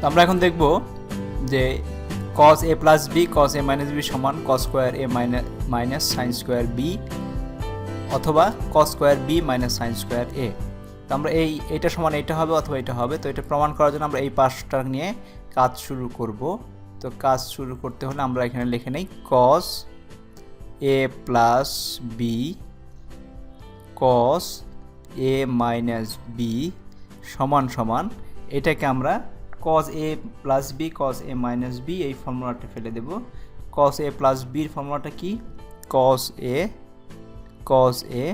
তো আমরা এখন দেখব যে cos a plus B cos a minus B সমান cos square a minus sine square B অথবা cos square B minus sine square A তো আমরা এই, এটা সমান এটা হবে অথবা এটা হবে, তো এটা প্রমাণ করার জন্য আমরা এই পাশটা নিয়ে কাজ শুরু করব। তো কাজ শুরু করতে হলে আমরা এখানে লিখে নেই cos a plus B cos a minus B সমান সমান এটাকে আমরা cos a plus B cos a minus B এই ফর্মুলাটা ফেলে দেব। cos a প্লাস বির ফর্মুলাটা কি? cos a cos a,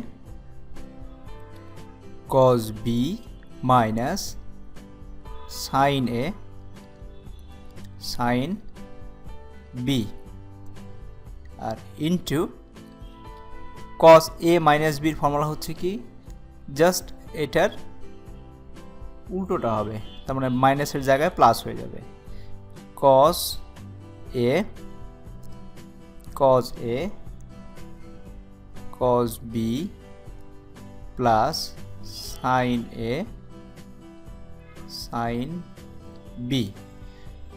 cos b minus sin a, sin b আর ইনটু cos a মাইনাস বির ফর্মুলা হচ্ছে কি? জাস্ট এটার উল্টোটা হবে। তার মানে মাইনাসের জায়গায় প্লাস হয়ে যাবে। cos A cos A cos B plus sine A sine B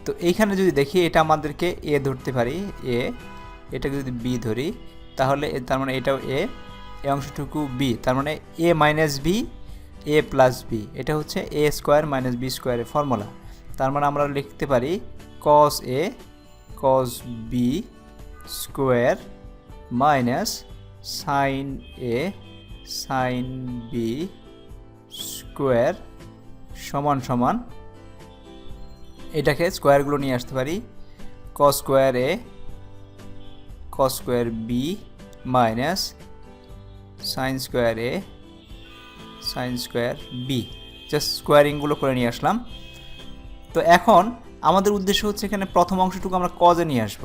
তো এইখানে যদি দেখি, এটা আমাদেরকে এ ধরতে পারি এ এটাকে যদি বি ধরি, তাহলে তার মানে এটাও এ অংশটুকু বি তার মানে A minus B A plus B এটা হচ্ছে এ স্কোয়ার মাইনাস বি স্কোয়ারের ফর্মুলা তার মানে আমরা লিখতে পারি cos A cos B square minus sine A sine B square সমান সমান এটাকে স্কোয়ারগুলো নিয়ে আসতে পারি। Cos square A cos square B minus sine square A sine square B just স্কোয়ারিংগুলো করে নিয়ে আসলাম। তো এখন আমাদের উদ্দেশ্য হচ্ছে এখানে প্রথম অংশটুকু আমরা কজে নিয়ে আসব।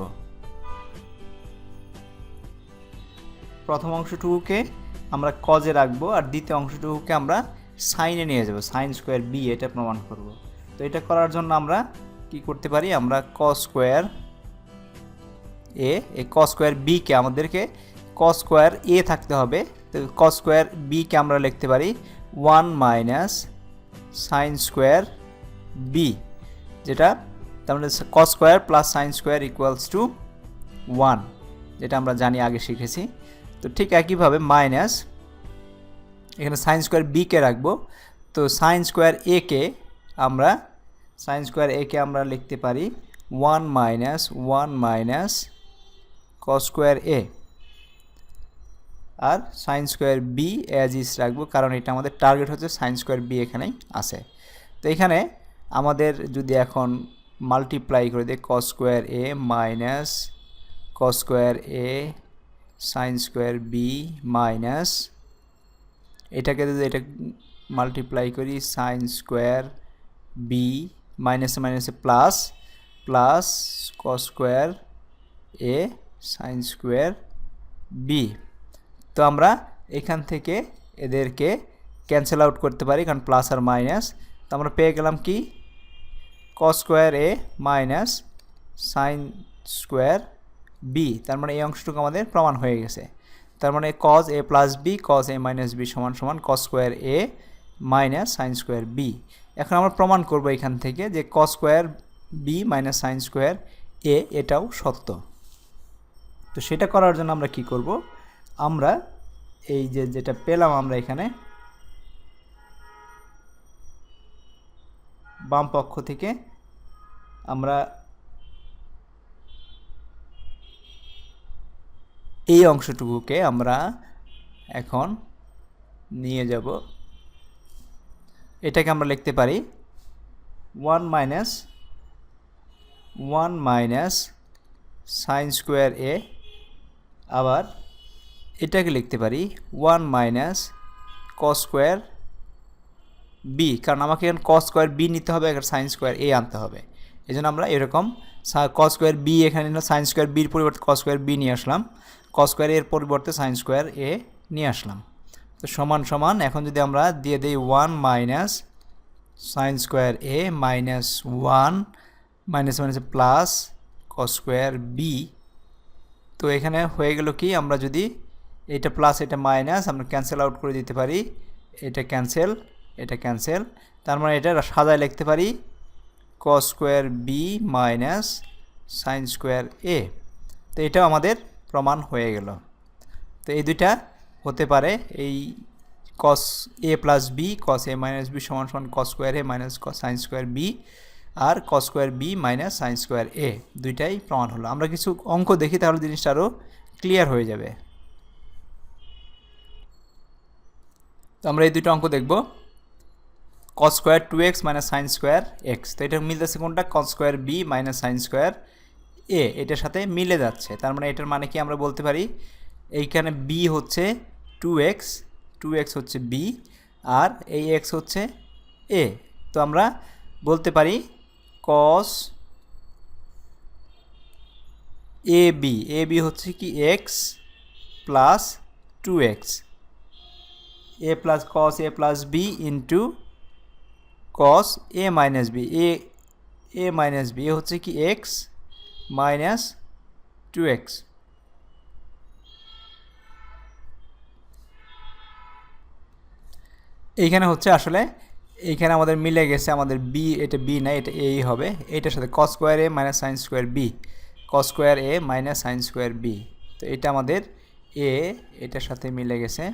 প্রথম অংশটুকুকে আমরা কজে রাখব আর দ্বিতীয় অংশটুকুকে আমরা সাইনে নিয়ে যাব সাইন স্কোয়ার বি এটা প্রমাণ করব। তো এটা করার জন্য আমরা কি করতে পারি? আমরা ক স্কোয়ার এ এই ক স্কোয়ার বিকে আমাদেরকে ক স্কোয়ার এ থাকতে হবে। তো কস স্কোয়ার বিকে আমরা লিখতে পারি one minus sine square B যেটা তার মানে cos square plus sine square equals to one যেটা আমরা জানি আগে শিখেছি। তো ঠিক একইভাবে মাইনাস এখানে সাইন স্কোয়ার বিকে রাখব। তো সাইন স্কোয়ার একে আমরা সাইন স্কোয়ার একে আমরা লিখতে পারি one minus one minus cos square A R sine square B as is রাখব, কারণ এটা আমাদের টার্গেট হচ্ছে সাইন স্কোয়ার বি এখানেই আছে। তো এখানে আমাদের যদি এখন মাল্টিপ্লাই করে দিই cos square A minus cos square A sine square B minus এটাকে যদি এটা মাল্টিপ্লাই করি সাইন স্কোয়ার বি মাইনাসে মাইনাসে plus plus cos square A sine square B তো আমরা এখান থেকে এদেরকে ক্যান্সেল আউট করতে পারি, কারণ প্লাস আর মাইনাস তো আমরা পেয়ে গেলাম কি? Cos square A minus sine square B তার মানে এই অংশটুকু আমাদের প্রমাণ হয়ে গেছে। তার মানে cos A plus B cos A minus B সমান সমান cos square A minus sine square B এখন আমরা প্রমাণ করব এখান থেকে যে cos square B minus sine square A এটাও সত্য। তো সেটা করার জন্য আমরা কি করব? আমরা এই যে যেটা পেলাম আমরা এখানে, বাম পক্ষ থেকে আমরা এই অংশটুকুকে আমরা এখন নিয়ে যাব। এটাকে আমরা লিখতে পারি one minus one minus sine square A আবার এটাকে লিখতে পারি one minus cos square B, কারণ আমাকে এখানে কস স্কোয়ার বি নিতে হবে, এখানে সাইন স্কোয়ার এ আনতে হবে। এই জন্য আমরা এরকম কস স্কোয়ার বি এখানে সাইন স্কোয়ার বির পরিবর্তে কস স্কোয়ার বি নিয়ে আসলাম। কস স্কোয়ার এর পরিবর্তে সাইন স্কোয়ার এ নিয়ে আসলাম। তো সমান সমান, এখন যদি আমরা দিয়ে দিই one minus sine square A minus one, minus minus plus cos square B, তো এখানে হয়ে গেল কি, আমরা যদি এটা প্লাস এটা মাইনাস আমরা ক্যান্সেল আউট করে দিতে পারি। এটা ক্যান্সেল এটা ক্যান্সেল তার মানে এটা সাজায় লিখতে পারি cos square B minus sine square A তো এটাও আমাদের প্রমাণ হয়ে গেল। তো এই দুইটা হতে পারে। এই cos A plus B cos A minus B সমান সমান cos square A minus cos sine square B R cos square B minus sine square A দুইটাই প্রমাণ হলো। আমরা কিছু অঙ্ক দেখি তাহলে জিনিসটা আরও ক্লিয়ার হয়ে যাবে। তো আমরা এই দুটো অঙ্ক দেখব। Cos square two x minus sine square x তো এটা মিলতেছে কোনটা? Cos square B minus sine square A এটার সাথে মিলে যাচ্ছে। তার মানে এটার মানে কি আমরা বলতে পারি? এইখানে বি হচ্ছে টু এক্স টু এক্স হচ্ছে বি আর এই এক্স হচ্ছে এ তো আমরা বলতে পারি cos A B A B হচ্ছে কি? X plus two x plus cos A plus B into cos A minus B A A minus B A হচ্ছে কি মাইনাস টু এক্স এইখানে হচ্ছে আসলে এইখানে আমাদের মিলে গেছে, আমাদের বি এটা বি না, এটা এই হবে। এটার সাথে cos square A minus sine square B cos square A minus sine square B তো এটা আমাদের এ এটার সাথে মিলে গেছে।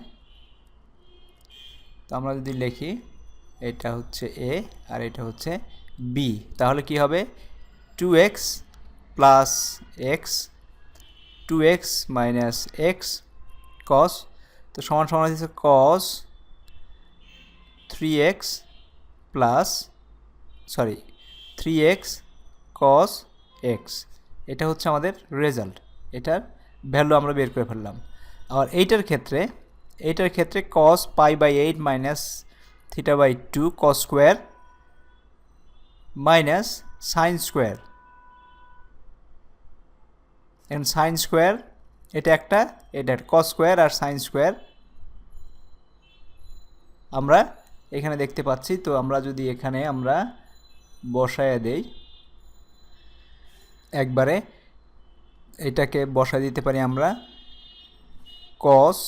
তো আমরা যদি লিখি, এটা হচ্ছে এ আর এটা হচ্ছে বি তাহলে কি হবে? Two x plus x two x minus x cos তো সমান সমান হচ্ছে cos three x plus sorry three x cos x এটা হচ্ছে আমাদের রেজাল্ট এটার ভ্যালু আমরা বের করে ফেললাম। আর এইটার ক্ষেত্রে এইটার ক্ষেত্রে cos pi by eight minus theta by two cos square minus sine square এখন সাইন স্কোয়ার এটা একটা, এটা কস স্কোয়ার আর সাইন স্কোয়ার আমরা এখানে দেখতে পাচ্ছি, তো আমরা যদি এখানে আমরা বসায় দেই, একবারে এটাকে বসা দিতে পারি আমরা cos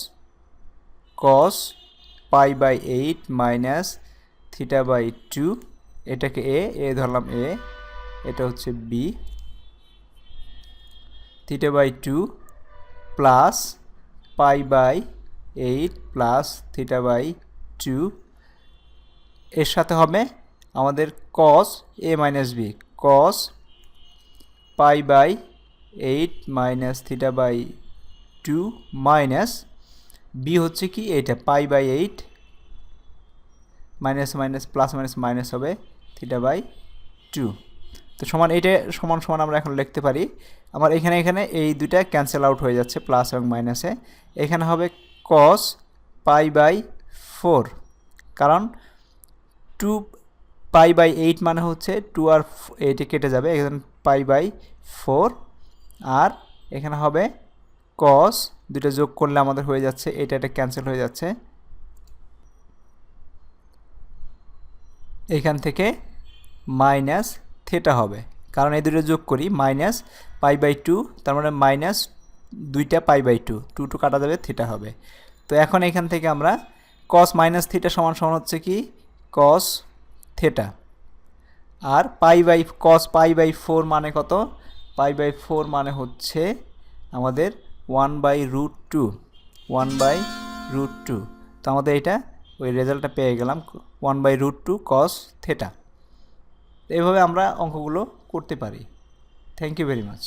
cos pi by eight minus theta by two এটাকে এ এ ধরলাম এ এটা হচ্ছে B theta by two plus pi by eight plus theta by two এর সাথে হবে আমাদের cos A minus B cos pi by eight minus theta by two minus B হচ্ছে কি? এইটা pi by eight minus minus plus minus minus হবে theta by two তো সমান এইটা সমান সমান আমরা এখন লিখতে পারি। আমার এখানে এখানে এই দুইটা ক্যান্সেল আউট হয়ে যাচ্ছে প্লাস এবং মাইনাসে এখানে হবে কস পাই বাই ফোর কারণ টু পাই বাই এইট মানে হচ্ছে টু আর এইটে কেটে যাবে। এখানে পাই বাই ফোর আর এখানে হবে কস দুটো যোগ করলে আমাদের হয়ে যাচ্ছে, এটা এটা ক্যান্সেল হয়ে যাচ্ছে। এখান থেকে মাইনাস থেটা হবে। কারণ এই দুটো যোগ করি মাইনাস পাই বাই টু তার মানে মাইনাস দুইটা pi by two two two কাটা যাবে থিটা হবে। তো এখন এখান থেকে আমরা কস মাইনাস থিটা সমান সমান হচ্ছে কি? Cos theta R pi by cos pi by four মানে কত? পাই বাই ফোর মানে হচ্ছে আমাদের one by root two, one by root two. তো আমাদের এটা, ওই রেজাল্টটা পেয়ে গেলাম, one by root two cos theta এইভাবে আমরা অঙ্কগুলো করতে পারি। Thank you very much